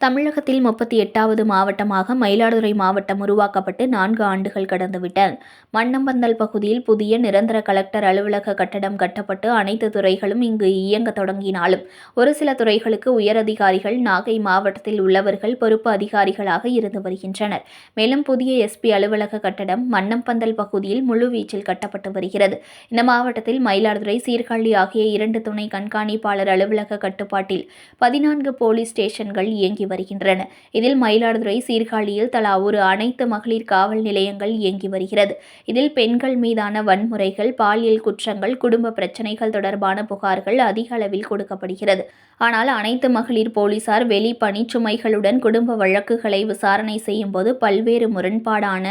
தமிழகத்தில் முப்பத்தி எட்டாவது மாவட்டமாக மயிலாடுதுறை மாவட்டம் உருவாக்கப்பட்டு நான்கு ஆண்டுகள் கடந்துவிட்டன மன்னம்பந்தல் பகுதியில் புதிய நிரந்தர கலெக்டர் அலுவலக கட்டடம் கட்டப்பட்டு அனைத்து துறைகளும் இங்கு இயங்க தொடங்கினாலும் ஒரு சில துறைகளுக்கு உயரதிகாரிகள் நாகை மாவட்டத்தில் உள்ளவர்கள் பொறுப்பு அதிகாரிகளாக இருந்து வருகின்றனர். மேலும் புதிய எஸ்பி அலுவலக கட்டடம் மன்னம்பந்தல் பகுதியில் முழுவீச்சில் கட்டப்பட்டு வருகிறது. இந்த மாவட்டத்தில் மயிலாடுதுறை சீர்காழி ஆகிய இரண்டு துணை கண்காணிப்பாளர் அலுவலக கட்டுப்பாட்டில் பதினான்கு போலீஸ் ஸ்டேஷன்கள் இயங்கி வருகின்றன. இதில் மயிலாடுதுறை சீர்காழியில் தலா ஒரு அனைத்து மகளிர் காவல் நிலையங்கள் இயங்கி வருகிறது. இதில் பெண்கள் மீதான வன்முறைகள் பாலியல் குற்றங்கள் குடும்ப பிரச்சனைகள் தொடர்பான புகார்கள் அதிக அளவில் கொடுக்கப்படுகிறது. ஆனால் அனைத்து மகளிர் போலீசார் வெளி பணிச்சுமைகளுடன் குடும்ப வழக்குகளை விசாரணை செய்யும் போது பல்வேறு முரண்பாடான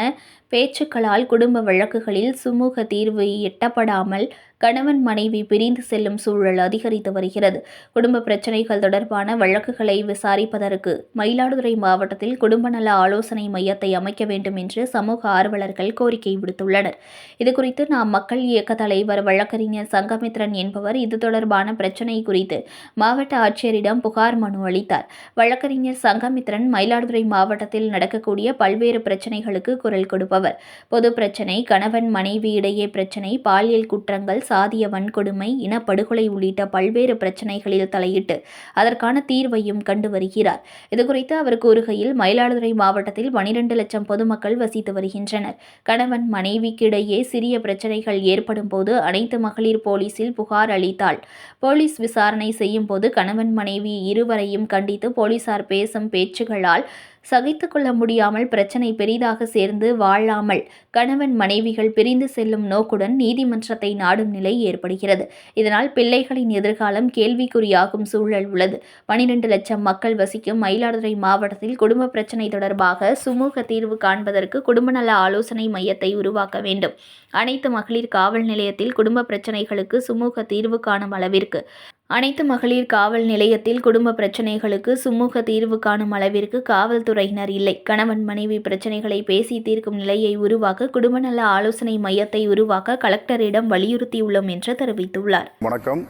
பேச்சுக்களால் குடும்ப வழக்குகளில் சுமூக தீர்வு எட்டப்படாமல் கணவன் மனைவி பிரிந்து செல்லும் சூழல் அதிகரித்து வருகிறது. குடும்ப பிரச்சனைகள் தொடர்பான வழக்குகளை விசாரிப்பதற்கு மயிலாடுதுறை மாவட்டத்தில் குடும்ப நல ஆலோசனை மையத்தை அமைக்க வேண்டும் என்று சமூக ஆர்வலர்கள் கோரிக்கை விடுத்துள்ளனர். இதுகுறித்து நாம் மக்கள் இயக்க தலைவர் வழக்கறிஞர் சங்கமித்ரன் என்பவர் இது தொடர்பான பிரச்சினை குறித்து மாவட்ட ஆட்சியரிடம் புகார் மனு அளித்தார். வழக்கறிஞர் சங்கமித்ரன் மயிலாடுதுறை மாவட்டத்தில் நடக்கக்கூடிய பல்வேறு பிரச்சனைகளுக்கு குரல் கொடுப்பவர். பொது பிரச்சனை கணவன் மனைவி இடையே பிரச்சனை பாலியல் குற்றங்கள் சாதிய வன்கொடுமை இனப்படுகொலை உள்ளிட்ட பல்வேறு பிரச்சினைகளில் தலையிட்டு அதற்கான தீர்வையும் கண்டு வருகிறார். இதுகுறித்து அவர் கூறுகையில் மயிலாடுதுறை மாவட்டத்தில் பனிரெண்டு லட்சம் பொதுமக்கள் வசித்து வருகின்றனர். கணவன் மனைவிக்கிடையே சிறிய பிரச்சனைகள் ஏற்படும் போது அனைத்து மகளிர் போலீசில் புகார் அளித்தாள். போலீஸ் விசாரணை செய்யும் போது கணவன் மனைவி இருவரையும் கண்டித்து போலீசார் பேசும் பேச்சுகளால் சகித்து கொள்ள முடியாமல் பிரச்சனை பெரிதாக சேர்ந்து வாழாமல் கணவன் மனைவிகள் பிரிந்து செல்லும் நோக்குடன் நீதிமன்றத்தை நாடும் நிலை ஏற்படுகிறது. இதனால் பிள்ளைகளின் எதிர்காலம் கேள்விக்குறியாகும் சூழல் உள்ளது. பனிரெண்டு லட்சம் மக்கள் வசிக்கும் மயிலாடுதுறை மாவட்டத்தில் குடும்ப பிரச்சனை தொடர்பாக சுமூக தீர்வு காண்பதற்கு குடும்ப நல ஆலோசனை மையத்தை உருவாக்க வேண்டும். அனைத்து மகளிர் காவல் நிலையத்தில் குடும்ப பிரச்சனைகளுக்கு சுமூக தீர்வு காணும் அளவிற்கு அனைத்து மகளிர் காவல் நிலையத்தில் குடும்ப பிரச்சனைகளுக்கு சுமூக தீர்வு காணும் அளவிற்கு காவல்துறையினர் இல்லை. கணவன் மனைவி பிரச்சனைகளை பேசி தீர்க்கும் நிலையை உருவாக்க குடும்ப நல ஆலோசனை மையத்தை உருவாக்க கலெக்டரிடம் வலியுறுத்தியுள்ளோம் என்று தெரிவித்துள்ளார். வணக்கம்.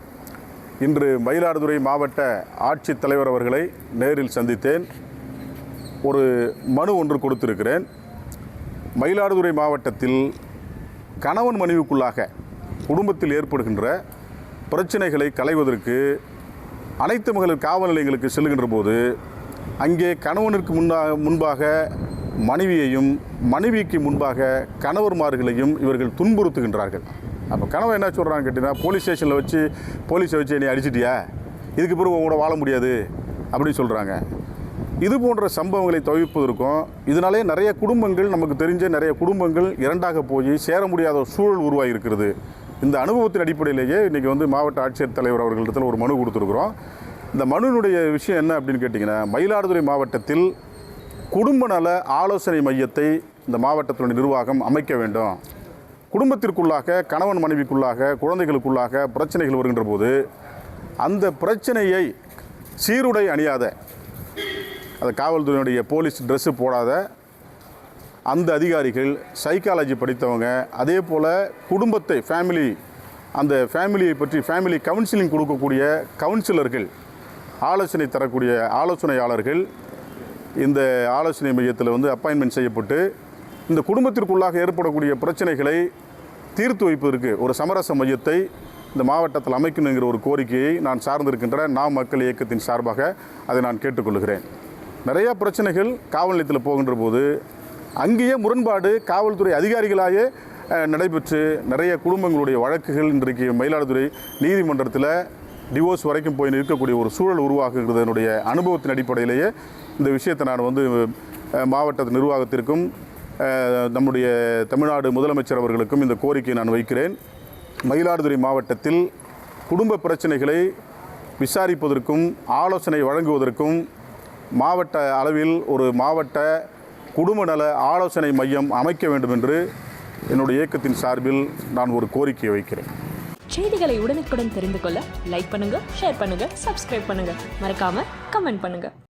இன்று மயிலாடுதுறை மாவட்ட ஆட்சித்தலைவர் அவர்களை நேரில் சந்தித்தேன். ஒரு மனு ஒன்று கொடுத்திருக்கிறேன். மயிலாடுதுறை மாவட்டத்தில் கணவன் மனைவிக்குள்ளாக குடும்பத்தில் ஏற்படுகின்ற பிரச்சனைகளை களைவதற்கு அனைத்து மகளிர் காவல் நிலையங்களுக்கு செல்கின்ற போது அங்கே கணவனுக்கு முன்னா முன்பாக மனைவியையும் மனைவிக்கு முன்பாக கணவர்மார்களையும் இவர்கள் துன்புறுத்துகின்றார்கள். அப்போ கணவன் என்ன சொல்கிறான்னு கேட்டிங்கன்னா போலீஸ் ஸ்டேஷனில் வச்சு போலீஸை வச்சு என்னை அடிச்சிட்டியா? இதுக்கு பிறகு உங்களோட வாழ முடியாது. அப்படின்னு சொல்கிறாங்க இது போன்ற சம்பவங்களை தவிர்ப்பதற்கும் இதனாலே நிறைய குடும்பங்கள் நமக்கு தெரிஞ்ச நிறைய குடும்பங்கள் இரண்டாக போய் சேர முடியாத ஒரு சூழல் உருவாகி இருக்கிறது இந்த அனுபவத்தின் அடிப்படையிலேயே இன்றைக்கி வந்து மாவட்ட ஆட்சியர் தலைவர் அவர்களிடத்தில் ஒரு மனு கொடுத்துருக்குறோம். இந்த மனுனுடைய விஷயம் என்ன அப்படின்னு கேட்டிங்கன்னா மயிலாடுதுறை மாவட்டத்தில் குடும்ப நல ஆலோசனை மையத்தை இந்த மாவட்டத்தினுடைய நிர்வாகம் அமைக்க வேண்டும். குடும்பத்திற்குள்ளாக கணவன் மனைவிக்குள்ளாக குழந்தைகளுக்குள்ளாக பிரச்சனைகள் வருகின்ற போது அந்த பிரச்சனையை சீருடை அணியாத அது காவல்துறையினுடைய போலீஸ் ட்ரெஸ்ஸு போடாத அந்த அதிகாரிகள் சைக்காலஜி படித்தவங்க அதே போல் குடும்பத்தை ஃபேமிலி அந்த ஃபேமிலியை பற்றி ஃபேமிலி கவுன்சிலிங் கொடுக்கக்கூடிய கவுன்சிலர்கள் ஆலோசனை தரக்கூடிய ஆலோசனையாளர்கள் இந்த ஆலோசனை மையத்தில் வந்து அப்பாயின்மெண்ட் செய்யப்பட்டு இந்த குடும்பத்திற்குள்ளாக ஏற்படக்கூடிய பிரச்சனைகளை தீர்த்து வைப்பதற்கு ஒரு சமரச மையத்தை இந்த மாவட்டத்தில் அமைக்கணுங்கிற ஒரு கோரிக்கையை நான் சார்ந்திருக்கின்ற நாம் மக்கள் இயக்கத்தின் சார்பாக அதை நான் கேட்டுக்கொள்கிறேன். நிறையா பிரச்சனைகள் காவல் நிலையத்தில் போகின்ற போது அங்கேயே முரண்பாடு காவல்துறை அதிகாரிகளாயே நடைபெற்று நிறைய குடும்பங்களுடைய வழக்குகள் இன்றைக்கு மயிலாடுதுறை நீதிமன்றத்தில் டிவோர்ஸ் வரைக்கும் போய் நிற்கக்கூடிய ஒரு சூழல் உருவாக்குகிறதனுடைய அனுபவத்தின் அடிப்படையிலேயே இந்த விஷயத்தை நான் வந்து மாவட்ட நிர்வாகத்திற்கும் நம்முடைய தமிழ்நாடு முதலமைச்சர் அவர்களுக்கும் இந்த கோரிக்கையை நான் வைக்கிறேன். மயிலாடுதுறை மாவட்டத்தில் குடும்ப பிரச்சனைகளை விசாரிப்பதற்கும் ஆலோசனை வழங்குவதற்கும் மாவட்ட அளவில் ஒரு மாவட்ட குடும்ப நல ஆலோசனை மையம் அமைக்க வேண்டும் என்று என்னுடைய இயக்கத்தின் சார்பில் நான் ஒரு கோரிக்கை வைக்கிறேன். செய்திகளை உடனுக்குடன் தெரிந்து கொள்ள லைக் பண்ணுங்க ஷேர் பண்ணுங்க சப்ஸ்கிரைப் பண்ணுங்க. மறக்காம கமெண்ட் பண்ணுங்க.